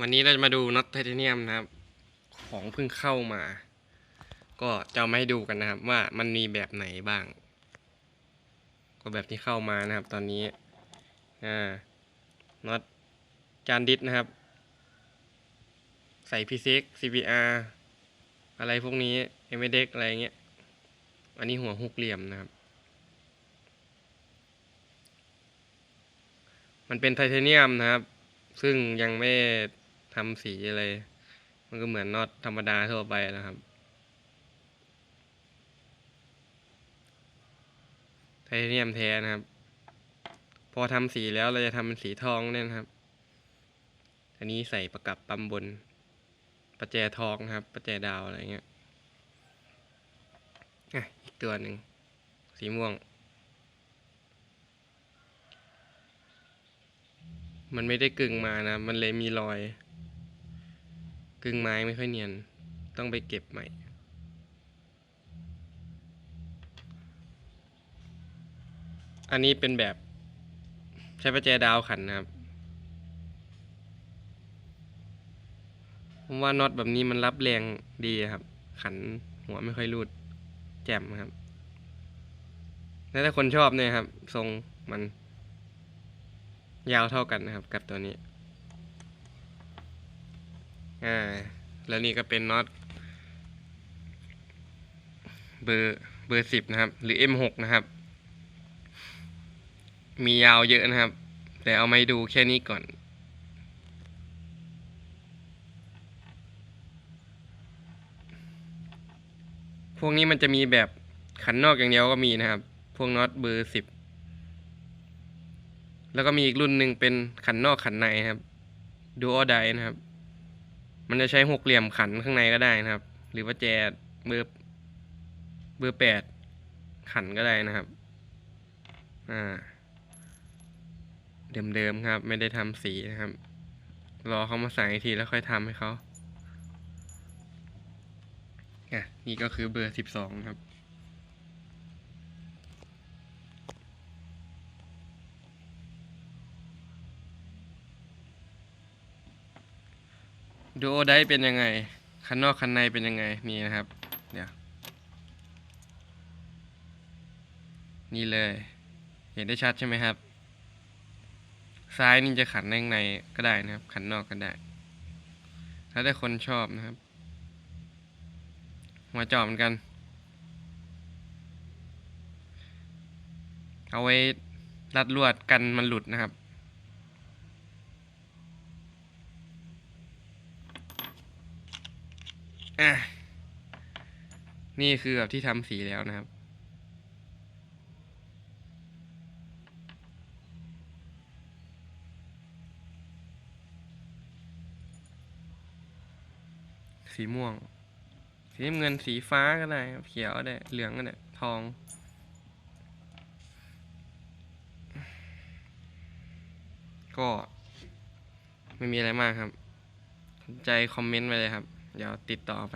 วันนี้เราจะมาดูน็อตไทเทเนียมนะครับ ของเพิ่งเข้ามา ก็จะมาให้ดูกันนะครับ ว่ามันมีแบบไหนบ้าง ก็แบบที่เข้ามานะครับ ตอนนี้อ่าน็อตจานดิสนะครับ ใส่พีซิก CPR อะไรพวกนี้ m อ d e x อะไรเงี้ยอันนี้หัวหกเหลี่ยมนะครับ มันเป็นไทเทเนียมนะครับซึ่งยังไม่ ทำสีอะไร มันก็เหมือนน็อตธรรมดาทั่วไปนะครับ ไทเทเนียมแท้นะครับ พอทำสีแล้วเราจะทำเป็นสีทองเนี่ยนะครับ อันนี้ใส่ประกับปั๊มบน ประแจทองนะครับ ประแจดาวอะไรเงี้ยอะอีกตัวหนึ่ง สีม่วงมันไม่ได้กึ่งมานะ มันเลยมีรอย กึ่งไม้ไม่ค่อยเนียน ต้องไปเก็บใหม่ อันนี้เป็นแบบใช้ประแจดาวขันนะครับ ผมว่าน็อตแบบนี้มันรับแรงดีครับ ขันหัวไม่ค่อยรูดแจ่มครับ แล้วถ้าคนชอบเนี่ยครับ ทรงมันยาวเท่ากันนะครับ กับตัวนี้ อ่าแล้วนี่ก็เป็นน็อตเบอร์เบอร์สิบนะครับ หรือ M6 นะครับ มียาวเยอะนะครับ แต่เอาไมาให้ดูแค่นี้ก่อน พวกนี้มันจะมีแบบขันนอกอย่างเดียวก็มีนะครับ พวกน็อตเบอร์สิบแล้วก็มีอีกรุ่นหนึ่งเป็นขันนอกขันในครับดูออไดนะครับ มันจะใช้หกเหลี่ยมขันข้างในก็ได้นะครับ หรือว่าแจเบอร์เบอร์แปดขันก็ได้นะครับ อ่า เดิมๆครับ ไม่ได้ทำสีนะครับ รอเขามาใส่อีกทีแล้วค่อยทำให้เขาอะนี่ก็คือเบอร์สิบสองครับ ดูโอได้เป็นยังไงคันนอกคันในเป็นยังไงนี่นะครับเดี๋ยวนี่เลย เห็นได้ชัดใช่ไหมครับ ซ้ายนี่จะขันในข้างในก็ได้นะครับ ขันนอกก็ได้แล้วแต่คนชอบนะครับหัวจอบเหมือนกัน เอาไว้รัดลวดกันมันหลุดนะครับ อะ นี่คือแบบที่ทำสีแล้วนะครับ สีม่วง สีน้ำเงินสีฟ้าก็ได้เขียวก็ได้เหลืองก็ได้ทองก็ไม่มีอะไรมากครับ สนใจคอมเมนต์ไปเลยครับ เดี๋ยวติดต่อไป